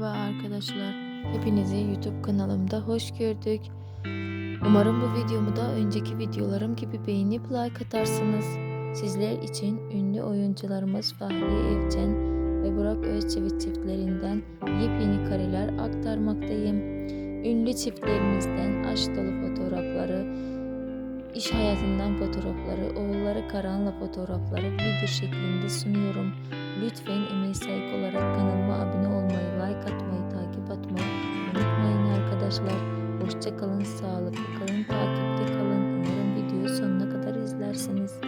Merhaba arkadaşlar. Hepinizi YouTube kanalımda hoş gördük. Umarım bu videomu da önceki videolarım gibi beğenip like atarsınız. Sizler için ünlü oyuncularımız Fahri Evcen ve Burak Özçivit çiftlerinden yepyeni kareler aktarmaktayım. Ünlü çiftlerimizden aşk dolu fotoğrafları, iş hayatından fotoğrafları, oğulları Karan'la fotoğrafları video şeklinde sunuyorum. Lütfen emeği saygı olarak arkadaşlar. Hoşça kalın, sağlıklı kalın, takipte kalın. Umarım videoyu sonuna kadar izlersiniz.